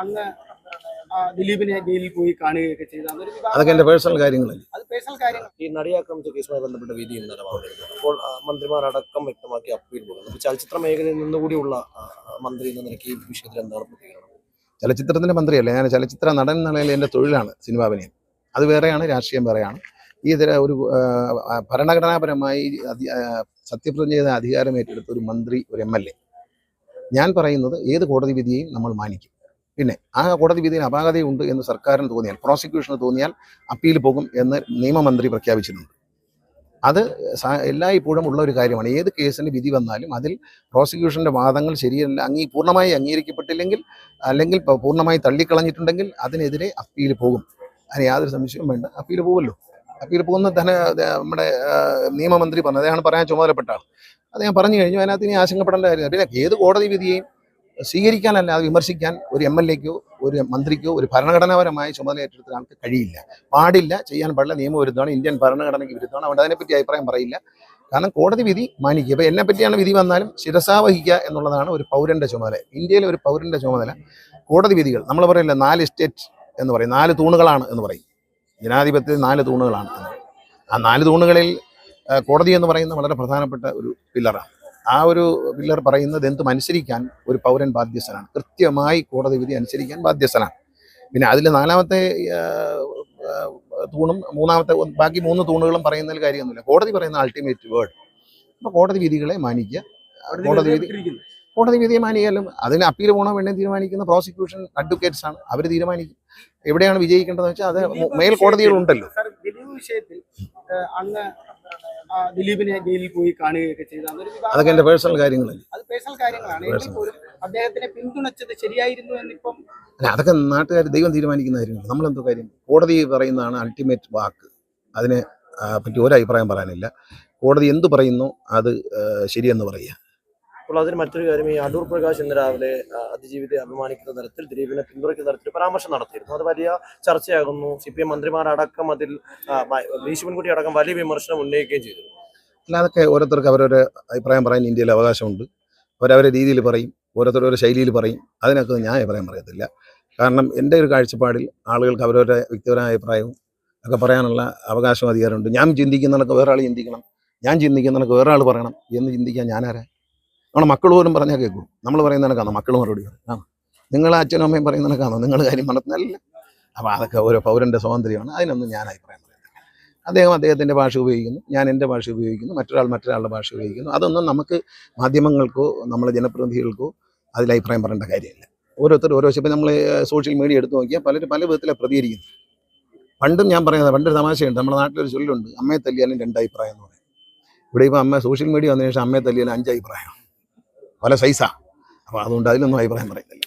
അന്ന് ദിലീപിനെ ജയിലിൽ പോയി കാണുകയൊക്കെ ചെയ്ത അതൊക്കെ എന്റെ പേഴ്സണൽ കാര്യങ്ങളല്ലേ? അത് പേഴ്സണൽ കാര്യങ്ങൾ. ഈ നടിയാക്രമിച്ച കേസുമായി ബന്ധപ്പെട്ട വിധി ഇന്നലെ വന്നിരുന്നത് അപ്പോൾ മന്ത്രിമാരടക്കം വ്യക്തമാക്കി അപ്പീൽ പോകുന്നു അപ്പോൾ ചലച്ചിത്ര മേഖലയിൽ നിന്നുകൂടിയുള്ള മന്ത്രി എന്ന നിലയ്ക്ക് ഈ വിഷയത്തിൽ എന്താണ് പ്രതികരണം? ചലച്ചിത്രത്തിന്റെ മന്ത്രിയല്ല ഞാൻ ചലച്ചിത്ര നടൻ എന്നുള്ള നിലയിൽ എന്റെ തൊഴിലാണ് സിനിമാഭിനയം അത് വേറെയാണ് രാഷ്ട്രീയം വേറെയാണ്. ഈ ഇതര ഒരു ഭരണഘടനാപരമായി സത്യപ്രതിജ്ഞ ചെയ്ത അധികാരം ഏറ്റെടുത്ത ഒരു മന്ത്രി ഒരു എം എൽ എ. ഞാൻ പറയുന്നത് ഏത് കോടതി വിധിയെയും നമ്മൾ മാനിക്കും. പിന്നെ ആ കോടതി വിധിയിൽ അപാകതയുണ്ട് എന്ന് സർക്കാരിന് തോന്നിയാൽ പ്രോസിക്യൂഷന് തോന്നിയാൽ അപ്പീൽ പോകും എന്ന് നിയമമന്ത്രി പ്രഖ്യാപിച്ചിട്ടുണ്ട്. അത് എല്ലാ എല്ലായ്പ്പോഴും ഉള്ള ഒരു കാര്യമാണ്. ഏത് കേസിന് വിധി വന്നാലും അതിൽ പ്രോസിക്യൂഷന്റെ വാദങ്ങൾ ശരിയല്ല അംഗീ പൂർണമായി അംഗീകരിക്കപ്പെട്ടില്ലെങ്കിൽ അല്ലെങ്കിൽ പൂർണമായി തള്ളിക്കളഞ്ഞിട്ടുണ്ടെങ്കിൽ അതിനെതിരെ അപ്പീൽ പോകും. അതിന് യാതൊരു സംശയവും വേണ്ട. അപ്പീൽ പോകുമല്ലോ. അപ്പീൽ പോകുന്ന ധന നമ്മുടെ നിയമമന്ത്രി പറഞ്ഞു അദ്ദേഹമാണ് പറയാൻ ചുമതലപ്പെട്ട അത് ഞാൻ പറഞ്ഞു കഴിഞ്ഞു. അതിനകത്ത് ഇനി ആശങ്കപ്പെടേണ്ട കാര്യമില്ല. പിന്നെ ഏത് കോടതി വിധിയെയും സ്വീകരിക്കാനല്ല അത് വിമർശിക്കാൻ ഒരു എം എൽ എക്കോ ഒരു മന്ത്രിക്കോ ഒരു ഭരണഘടനാപരമായ ചുമതല ഏറ്റെടുത്ത ആൾക്ക് കഴിയില്ല. പാടില്ല ചെയ്യാൻ പാടില്ല നിയമവിരുദ്ധമാണ് ഇന്ത്യൻ ഭരണഘടനയ്ക്ക് വിരുദ്ധമാണ് അതുകൊണ്ട് അതിനെപ്പറ്റി അഭിപ്രായം പറയില്ല. കാരണം കോടതി വിധി മാനിക്കുക. ഇപ്പൊ എന്നെ പറ്റിയാണ് വിധി വന്നാലും ശിരസാ വഹിക്കുക എന്നുള്ളതാണ് ഒരു പൗരന്റെ ചുമതല. ഇന്ത്യയിലെ ഒരു പൗരന്റെ ചുമതല കോടതി വിധികൾ. നമ്മൾ പറയില്ല നാല് സ്റ്റേറ്റ് എന്ന് പറയും നാല് തൂണുകളാണ് എന്ന് പറയും. ജനാധിപത്യത്തിൽ നാല് തൂണുകളാണ് ആ നാല് തൂണുകളിൽ കോടതി എന്ന് പറയുന്ന വളരെ പ്രധാനപ്പെട്ട ഒരു പില്ലറാണ്. ആ ഒരു പില്ലർ പറയുന്നത് എന്തും അനുസരിക്കാൻ ഒരു പൗരൻ ബാധ്യസ്ഥനാണ്. കൃത്യമായി കോടതി വിധി അനുസരിക്കാൻ ബാധ്യസ്ഥനാണ്. പിന്നെ അതിൽ നാലാമത്തെ തൂണും മൂന്നാമത്തെ ബാക്കി മൂന്ന് തൂണുകളും പറയുന്നതിൽ കാര്യമൊന്നുമില്ല. കോടതി പറയുന്ന അൾട്ടിമേറ്റ് വേർഡ് അപ്പോൾ കോടതി വിധികളെ മാനിക്കുക. കോടതി വിധി കോടതി വിധിയെ മാനിക്കാലും അതിന് അപ്പീൽ പോകണോ വേണ്ടേ തീരുമാനിക്കുന്ന പ്രോസിക്യൂഷൻ അഡ്വക്കേറ്റ്സ് ആണ്. അവർ തീരുമാനിക്കും. എവിടെയാണ് വിജയിക്കേണ്ടതെന്ന് വെച്ചാൽ അത് ദിലീപ് മേൽ കോടതികളുണ്ടല്ലോ. സാർ ദിലീപ് വിഷയത്തിൽ അങ്ങ് ദിലീപിനെ ജയിലിൽ പോയി കാണുകയൊക്കെ ചെയ്ത അതൊക്കെ പേഴ്സണൽ കാര്യങ്ങളല്ലേ? അത് പേഴ്സണൽ കാര്യങ്ങളാണ്. എങ്കിൽ പോലും അദ്ദേഹത്തിനെ പിന്തുണച്ചത് ശരിയായിരുന്നു എന്നിപ്പം അല്ല അതൊക്കെ നാട്ടുകാർ ദൈവം തീരുമാനിക്കുന്ന കാര്യങ്ങൾ നമ്മളെന്തോ കാര്യം കോടതി പറയുന്നതാണ് അൾട്ടിമേറ്റ് വാക്ക്. അതിനെ പറ്റി ഒരു അഭിപ്രായം പറയാനില്ല. കോടതി എന്ത് പറയുന്നു അത് ശരിയെന്ന് പറയുക. അപ്പോൾ അതിന് മറ്റൊരു കാര്യം ഈ അടൂർ പ്രകാശ് ഇന്ന് രാവിലെ അതിജീവിതയെ അപമാനിക്കുന്ന തരത്തിൽ ദിലീപിനെ പിന്തുണയ്ക്കുന്ന തരത്തിൽ പരാമർശം നടത്തിയിരുന്നു. അത് വലിയ ചർച്ചയാകുന്നു. സി പി എം മന്ത്രിമാരടക്കം അതിൽ ഭീഷ്മൻകുട്ടി അടക്കം വലിയ വിമർശനം ഉന്നയിക്കുകയും ചെയ്തു അല്ല അതൊക്കെ ഓരോരുത്തർക്ക് അവരൊരു അഭിപ്രായം പറയാൻ ഇന്ത്യയിൽ അവകാശമുണ്ട്. അവരവരെ രീതിയിൽ പറയും ഓരോരുത്തർ ഓരോ ശൈലിയിൽ പറയും. അതിനൊക്കെ ഞാൻ അഭിപ്രായം പറയത്തില്ല. കാരണം എന്റെ ഒരു കാഴ്ചപ്പാടിൽ ആളുകൾക്ക് അവരവരുടെ വ്യക്തിപരമായ അഭിപ്രായവും ഒക്കെ പറയാനുള്ള അവകാശവും അധികാരമുണ്ട്. ഞാൻ ചിന്തിക്കുന്നതൊക്കെ വേറെ ആൾ ചിന്തിക്കണം. ഞാൻ ചിന്തിക്കുന്നതൊക്കെ വേറെ ആൾ പറയണം എന്ന് ചിന്തിക്കാൻ ഞാനാരാ? നമ്മുടെ മക്കൾ പോലും പറഞ്ഞാൽ കേൾക്കും നമ്മൾ പറയുന്നതിനൊക്കെയാണോ മക്കൾ മറുപടി ആ നിങ്ങൾ അച്ഛനും അമ്മയും പറയുന്നതിനൊക്കെയാണോ നിങ്ങൾ കാര്യം പറഞ്ഞല്ല അപ്പോൾ അതൊക്കെ ഓരോ പൗരന്റെ സ്വാതന്ത്ര്യമാണ്. അതിനൊന്നും ഞാൻ അഭിപ്രായം പറയുന്നില്ല അദ്ദേഹം അദ്ദേഹത്തിന്റെ ഭാഷ ഉപയോഗിക്കുന്നു. ഞാൻ എന്റെ ഭാഷ ഉപയോഗിക്കുന്നു. മറ്റൊരാൾ മറ്റൊരാളുടെ ഭാഷ ഉപയോഗിക്കുന്നു. അതൊന്നും നമുക്ക് മാധ്യമങ്ങൾക്കോ നമ്മളെ ജനപ്രതിനിധികൾക്കോ അതിൽ അഭിപ്രായം പറയേണ്ട കാര്യമില്ല. ഓരോരുത്തർ ഓരോ ഇപ്പം നമ്മൾ സോഷ്യൽ മീഡിയ എടുത്ത് നോക്കിയാൽ പലരും പല വിധത്തിലാണ് പ്രതികരിക്കുന്നത്. പണ്ടും ഞാൻ പറയുന്നത് പണ്ടൊരു തമാശയുണ്ട്. നമ്മുടെ നാട്ടിലൊരു ചൊല്ലുണ്ട് അമ്മയെ തല്ലിയാലും രണ്ട് അഭിപ്രായം എന്ന് പറയും. ഇവിടെ ഇപ്പോൾ അമ്മ സോഷ്യൽ മീഡിയ വന്നതിന് ശേഷം അമ്മയെ തല്ലിയാലും അഞ്ച് അഭിപ്രായം. പല സൈസാണ് അപ്പോൾ അതുകൊണ്ട് അതിലൊന്നും അഭിപ്രായം പറയുന്നില്ല